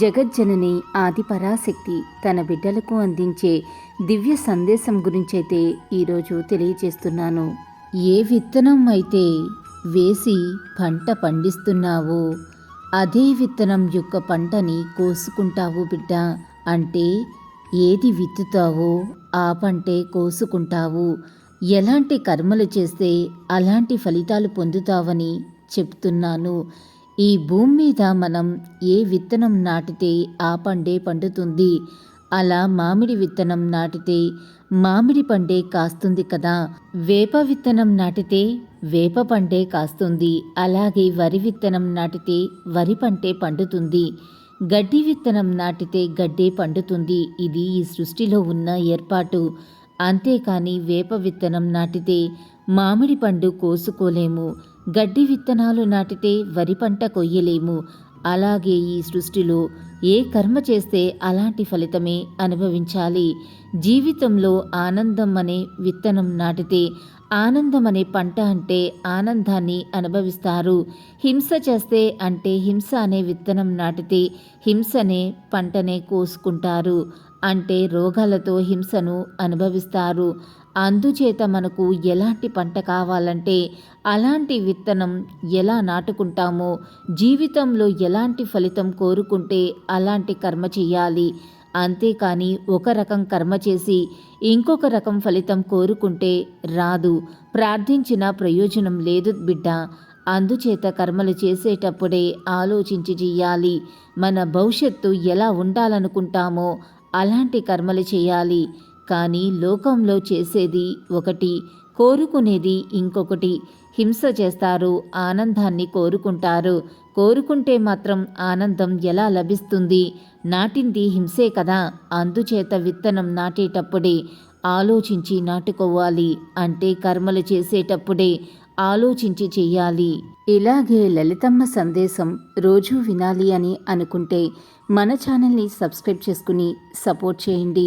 జగజ్జనని ఆదిపరాశక్తి తన బిడ్డలకు అందించే దివ్య సందేశం గురించైతే ఈరోజు తెలియజేస్తున్నాను. ఏ విత్తనం అయితే వేసి పంట పండిస్తున్నావో అదే విత్తనం యొక్క పంటని కోసుకుంటావు బిడ్డ. అంటే ఏది విత్తుతావో ఆ పంటే కోసుకుంటావు. ఎలాంటి కర్మలు చేస్తే అలాంటి ఫలితాలు పొందుతావని చెప్తున్నాను. ఈ భూమి మీద మనం ఏ విత్తనం నాటితే ఆ పండే పండుతుంది? అలా మామిడి విత్తనం నాటితే మామిడి పండే కాస్తుంది కదా. వేప విత్తనం నాటితే వేప పండే కాస్తుంది. అలాగే వరి విత్తనం నాటితే వరి పంటే పండుతుంది. గడ్డి విత్తనం నాటితే గడ్డే పండుతుంది. ఇది ఈ సృష్టిలో ఉన్న ఏర్పాటు. అంతేకాని వేప విత్తనం నాటితే మామిడి పండు కోసుకోలేము. గడ్డి విత్తనాలు నాటితే వరి పంట కొయ్యలేము. అలాగే ఈ సృష్టిలో ఏ కర్మ చేస్తే అలాంటి ఫలితమే అనుభవించాలి. జీవితంలో ఆనందం అనే విత్తనం నాటితే ఆనందం అనే పంట అంటే ఆనందాన్ని అనుభవిస్తారు. హింస చేస్తే అంటే హింస అనే విత్తనం నాటితే హింసనే పంటనే కోసుకుంటారు. అంటే రోగాలతో హింసను అనుభవిస్తారు. అందుచేత మనకు ఎలాంటి పంట కావాలంటే అలాంటి విత్తనం ఎలా నాటుకుంటామో జీవితంలో ఎలాంటి ఫలితం కోరుకుంటే అలాంటి కర్మ చేయాలి. అంతేకాని ఒక రకం కర్మ చేసి ఇంకొక రకం ఫలితం కోరుకుంటే రాదు. ప్రార్థించిన ప్రయోజనం లేదు బిడ్డ. అందుచేత కర్మలు చేసేటప్పుడే ఆలోచించి చెయ్యాలి. మన భవిష్యత్తు ఎలా ఉండాలనుకుంటామో అలాంటి కర్మలు చేయాలి. కానీ లోకంలో చేసేది ఒకటి కోరుకునేది ఇంకొకటి. హింస చేస్తారు ఆనందాన్ని కోరుకుంటారు. కోరుకుంటే మాత్రం ఆనందం ఎలా లభిస్తుంది? నాటింది హింసే కదా అందుచేత విత్తనం నాటేటప్పుడే ఆలోచించి నాటుకోవాలి అంటే కర్మలు చేసేటప్పుడే ఆలోచించి చెయ్యాలి. ఇలాగే లలితమ్మ సందేశం రోజూ వినాలి అని అనుకుంటే మన ఛానల్ని సబ్స్క్రైబ్ చేసుకుని సపోర్ట్ చేయండి.